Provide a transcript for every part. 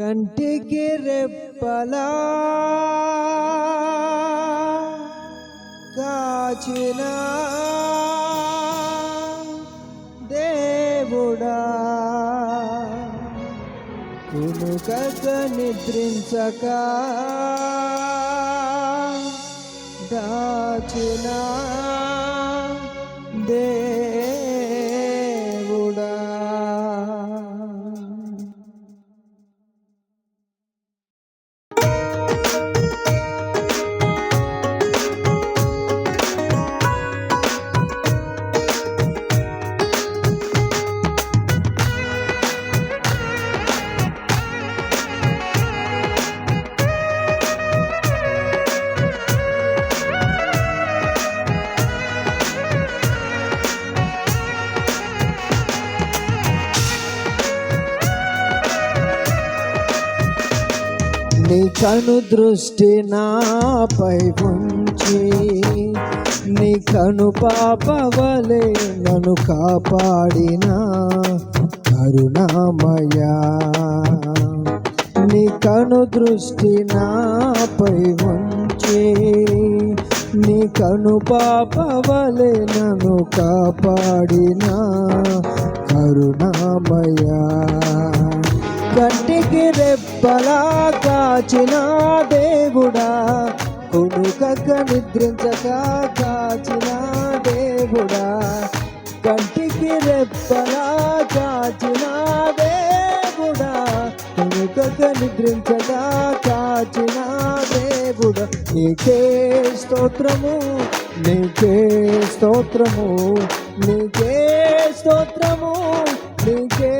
కంటికి రెప్పలా కాచిన దేవుడా. కునుకక నిద్రించక దాచినా నీ కను దృష్టి నాపై ఉంచి నీ కను పాపవలే నన్ను కాపాడిన కరుణామయా. నీ కను దృష్టి నాపై ఉంచి నీ కను పాపవలే నన్ను కాపాడిన కరుణామయా. కంటికి రెప్పలా కాచిన దేవుడా? కొడుకక నిద్రించక కాచిన దేవుడా? కంటికి రెప్పలా కాచిన దేవుడా? కొడుకక నిద్రించక కాచిన దేవుడా? నీకే స్తోత్రము నీకే స్తోత్రము నీకే స్తోత్రము నీకే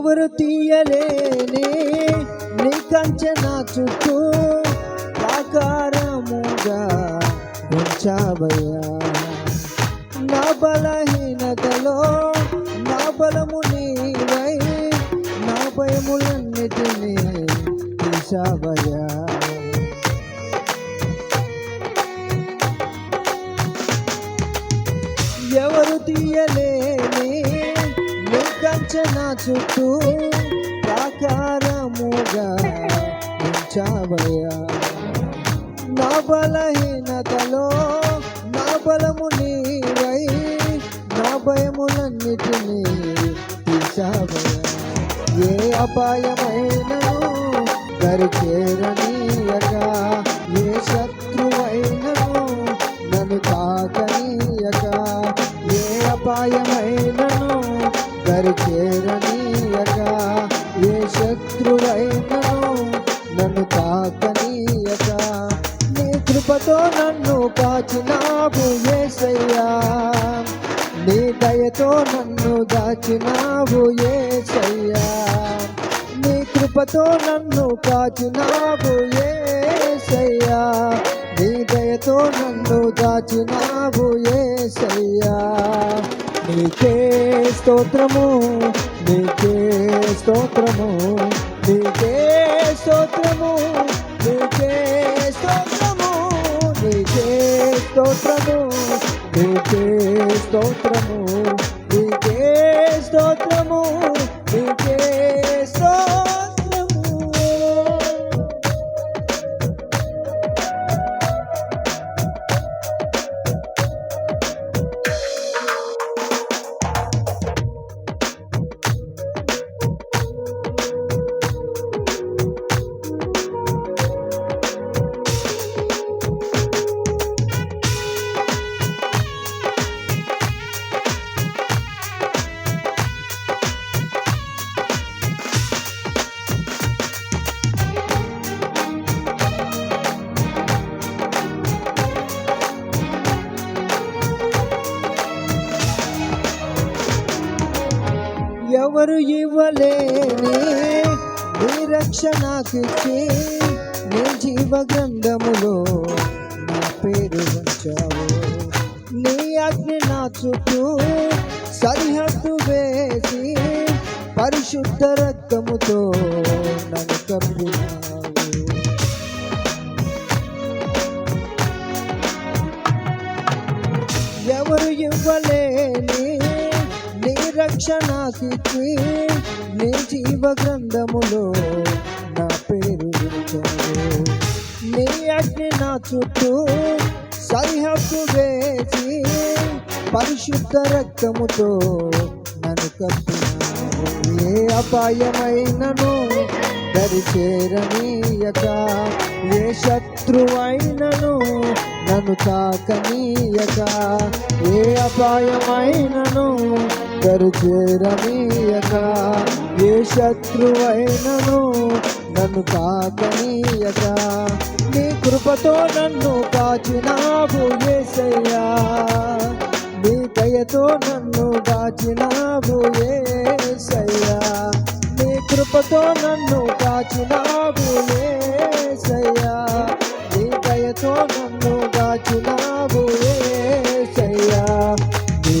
ఎవరు తీయలేని నీ కంచె నా చుట్టూ ఆకారముగా ఉంచావయ్యా. నా బలహీనతలో నా బలము నీవై నా భయములన్నిటినీ తీసావయ్యా ఎవరు తీయలే నీ నా చుట్టూ ప్రాకారముగా ఉంచావయ్యా నా బలహీనతలో నా బలము నీవై నా భయములన్నిటినీ తీసావయ్యా ఏ అపాయమైనను దరిచేరనీయగా నన్ను తాకనీయక నీ కృపతో నన్ను కాచినావు ఏసయ్యా. నీ దయతో నన్ను దాచినావు ఏసయ్యా. నీ కృపతో నన్ను కాచినావు ఏసయ్యా. నీ దయతో నన్ను దాచినావు ఏసయ్యా. నీకే స్తోత్రము నీకే స్తోత్రము. Cristo ఎవరు ఇవ్వలేని నీ రక్షణకిచ్చి నీ జీవ గ్రంథములో నా పేరు ఉంచావు. నీ అగ్ని నా చుట్టూ సరిహద్దు వేసి పరిశుద్ధ రక్తముతో నన్ను కప్పినా రక్షణకిచ్చి నీ జీవ గ్రంథములో నా పేరు నీ అగ్ని నా చుట్టూ సరిహద్దు వేసి పరిశుద్ధ రక్తముతో నన్ను కప్పినావు. ఏ అపాయమైనను దరిచేరనీయక ఏ శత్రువైనను నన్ను తాకనీయక. ఏ అపాయమైనను దరిచేరనీయక ఏ శత్రువైనను నన్ను కాకనీయక నీ కృపతో నన్ను కాచినావు ఏసయ్యా నీ దయతో నన్ను దాచినావు ఏసయ్యా నీ కృపతో నన్ను కాచినావు ఏసయ్యా నీ దయతో నన్ను